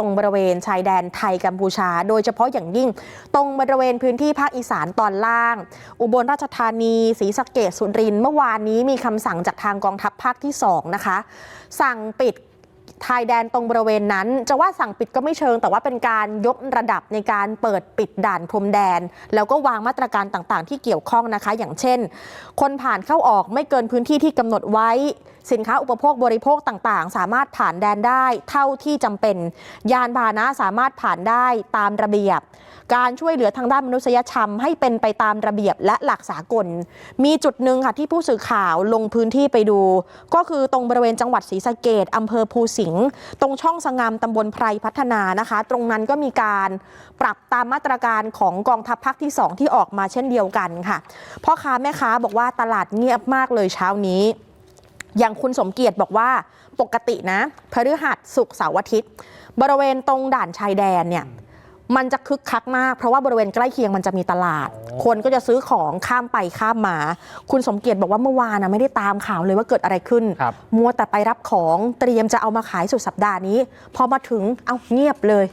ตรงบริเวณชายแดนไทยกัมพูชา โดยเฉพาะอย่างยิ่ง ตรงบริเวณพื้นที่ภาคอีสานตอนล่าง อุบลราชธานีศรีสะเกษสุรินทร์เมื่อวานนี้มีคำสั่งจากทางกองทัพภาคที่ 2 นะคะ สั่งปิดชายแดนตรงบริเวณนั้น จะว่าสั่งปิดก็ไม่เชิง แต่ว่าเป็นการยกระดับในการเปิดปิดด่านพรมแดน แล้วก็วางมาตรการต่างๆ ที่เกี่ยวข้องนะคะ อย่างเช่น คนผ่านเข้าออกไม่เกินพื้นที่ที่กำหนดไว้สินค้าอุปโภคบริโภคต่างๆ สามารถผ่านแดนได้เท่าที่จำเป็น ยานพาหนะสามารถผ่านได้ตามระเบียบ การช่วยเหลือทางด้านมนุษยธรรมให้เป็นไปตามระเบียบและหลักสากล มีจุดหนึ่งค่ะที่ผู้สื่อข่าวลงพื้นที่ไปดู ก็คือตรงบริเวณจังหวัดศรีสะเกดอำเภอภูสิงห์ตรงช่องสงามตำบลไพรพัฒนานะคะ ตรงนั้นก็มีการปรับตามมาตรการของกองทัพภาคที่ 2 ที่ออกมาเช่นเดียวกันค่ะพ่อค้าแม่ค้าบอกว่าตลาดเงียบมากเลยเช้านี้ อย่างคุณสมเกียรติบอกว่าปกตินะพฤหัสศุกร์เสาร์อาทิตย์ บริเวณตรงด่านชายแดนเนี่ยมันจะคึกคักมาก เพราะว่าบริเวณใกล้เคียงมันจะมีตลาด คนก็จะซื้อของข้ามไปข้ามมา คุณสมเกียรติบอกว่าเมื่อวานนะไม่ได้ตามข่าวเลยว่าเกิดอะไรขึ้นครับมัวแต่ไปรับของเตรียมจะเอามาขายสุดสัปดาห์นี้ พอมาถึงเอาเงียบเลย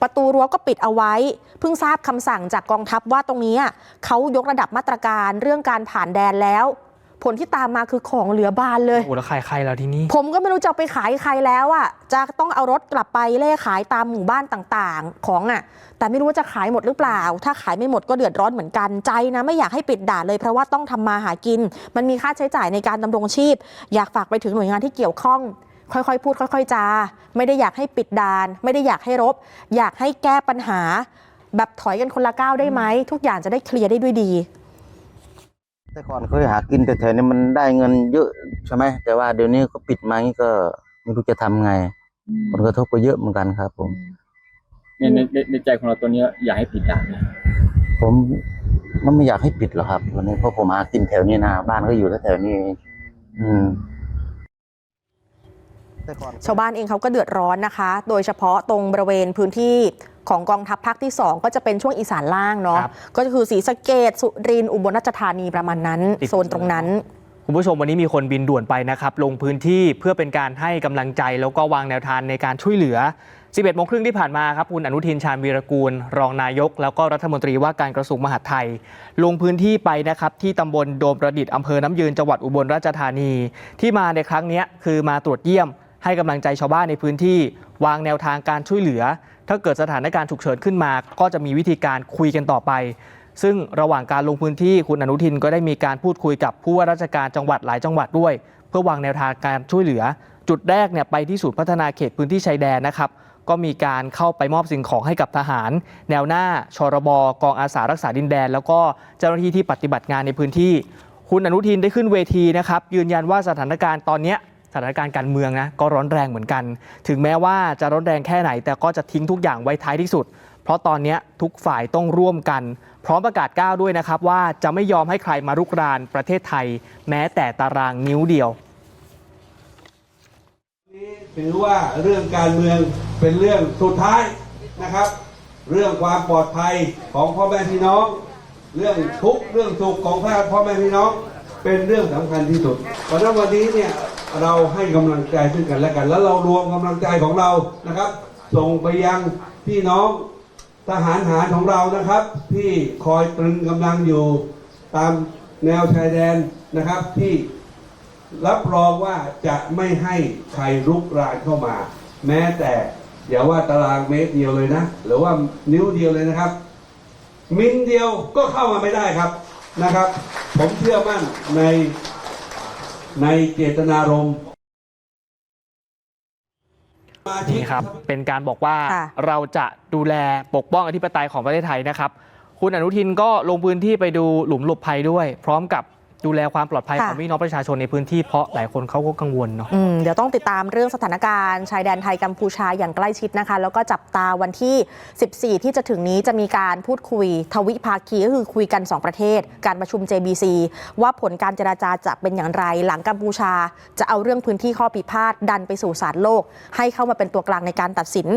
ประตูรั้วก็ปิดเอาไว้ เพิ่งทราบคำสั่งจากกองทัพว่าตรงนี้เขายกระดับมาตรการเรื่องการผ่านแดนแล้ว ผลที่ตามมาคือของเหลือบานเลย โอ้แล้วใครใครแล้วที่นี่ผมก็ไม่รู้จะเอาไปขายใครแล้วอะจะต้องเอารถกลับไปเล่ขายตามหมู่บ้านต่างๆ ของอะ แต่ไม่รู้ว่าจะขายหมดหรือเปล่า ถ้าขายไม่หมดก็เดือดร้อนเหมือนกันใจนะไม่อยากให้ปิดด่านเลยเพราะว่าต้องทำมาหากิน มันมีค่าใช้จ่ายในการดำรงชีพ อยากฝากไปถึงหน่วยงานที่เกี่ยวข้อง ค่อยๆ พูดค่อย ๆ จา ไม่ได้อยากให้ปิดด่าน ไม่ได้อยากให้รบ อยากให้แก้ปัญหา แบบถอยกันคนละก้าวได้ไหมทุกอย่างจะได้เคลียร์ได้ด้วยดี แต่ก่อนเคยหากินแต่แถวนี้มันได้เงินเยอะใช่ไหมแต่ว่าเดี๋ยวนี้ก็ปิดมางี้ก็ไม่รู้จะทำไงผลกระทบก็เยอะเหมือนกันครับ ผมในในในในใจของเราตัวเนี้ยอยากให้ปิดด่านไหมผมมันไม่อยากให้ปิดหรอกครับวันนี้เพราะผมหากินแถวนี้นะบ้านก็อยู่แถวๆนี้เองอืมแต่ก่อนชาวบ้านเองเขาก็เดือดร้อนนะคะ โดยเฉพาะตรงบริเวณพื้นที่ ของกองทัพภาคที่ 2 ก็จะเป็นช่วงอีสานล่างเนาะครับ ก็คือศรีสะเกดสุรินทร์อุบลราชธานีประมาณนั้นติดโซนตรงนั้น คุณผู้ชมวันนี้มีคนบินด่วนไปนะครับ ลงพื้นที่เพื่อเป็นการให้กำลังใจแล้วก็วางแนวทางในการช่วยเหลือ 11โมงครึ่งที่ผ่านมาครับ คุณอนุทินชาญวีรกูล รองนายก แล้วก็รัฐมนตรีว่าการกระทรวงมหาดไทย ลงพื้นที่ไปนะครับ ที่ตำบลโดมประดิษฐ์อำเภอน้ำยืนจังหวัดอุบลราชธานี ที่มาในครั้งเนี้ยคือมาตรวจเยี่ยม ให้กำลังใจชาวบ้านในพื้นที่ วางแนวทางการช่วยเหลือ ถ้าเกิดสถานการณ์ฉุกเฉินขึ้นมา ก็จะมีวิธีการคุยกันต่อไป ซึ่งระหว่างการลงพื้นที่คุณอนุทินก็ได้มีการพูดคุยกับผู้ว่าราชการจังหวัดหลายจังหวัดด้วย เพื่อวางแนวทางการช่วยเหลือ จุดแรกเนี่ยไปที่ศูนย์พัฒนาเขตพื้นที่ชายแดนนะครับก็มีการเข้าไปมอบสิ่งของให้กับทหาร แนวหน้าชรบกองอาสารักษาดินแดน แล้วก็เจ้าหน้าที่ที่ปฏิบัติงานในพื้นที่ คุณอนุทินได้ขึ้นเวทีนะครับยืนยันว่าสถานการณ์ตอนนี้ ถานการณ์การเมืองนะก็ร้อนแรงเหมือนกัน ถึงแม้ว่าจะร้อนแรงแค่ไหน แต่ก็จะทิ้งทุกอย่างไว้ท้ายที่สุด เพราะตอนนี้ทุกฝ่ายต้องร่วมกัน พร้อมประกาศก้าวด้วยนะครับว่าจะไม่ยอมให้ใครมารุกรานประเทศไทย แม้แต่ตารางนิ้วเดียวถือว่าเรื่องการเมืองเป็นเรื่องสุดท้ายนะครับ เรื่องความปลอดภัยของพ่อแม่พี่น้อง เรื่องทุกเรื่องสุขของพ่อแม่พี่น้อง เป็นเรื่องสำคัญที่สุด เพราะฉะนั้นวันนี้เนี่ยเราให้กำลังใจซึ่งกันและกัน แล้วเรารวมกำลังใจของเรานะครับ ส่งไปยังพี่น้องทหารหารของเรานะครับ ที่คอยตรึงกำลังอยู่ตามแนวชายแดนนะครับที่รับรองว่าจะไม่ให้ใครรุกรานเข้ามา แม้แต่อย่าว่าตารางเมตรเดียวเลยนะ หรือว่านิ้วเดียวเลยนะครับ มิลเดียวก็เข้ามาไม่ได้ครับนะครับ ผมเชื่อมั่นในในเจตนารมณ์สมาชิกนี่ครับ เป็นการบอกว่าค่ะเราจะดูแลปกป้องอธิปไตยของประเทศไทยนะครับ คุณอนุทินก็ลงพื้นที่ไปดูหลุมหลบภัยด้วย พร้อมกับ ดูแลความปลอดภัยของพี่น้องประชาชนในพื้นที่เพราะหลายคนเขาก็กังวลเนาะอืมเดี๋ยวต้องติดตามเรื่องสถานการณ์ชายแดนไทยกัมพูชาอย่างใกล้ชิดนะคะ แล้วก็จับตาวันที่ 14 ที่จะถึงนี้จะมีการพูดคุยทวิภาคีก็คือคุยกัน 2 ประเทศ การประชุม JBC ว่าผลการเจราจาจะเป็นอย่างไร หลังกัมพูชา จะเอาเรื่องพื้นที่ข้อพิพาทดันไปสู่ศาลโลก ให้เข้ามาเป็นตัวกลางในการตัดสิน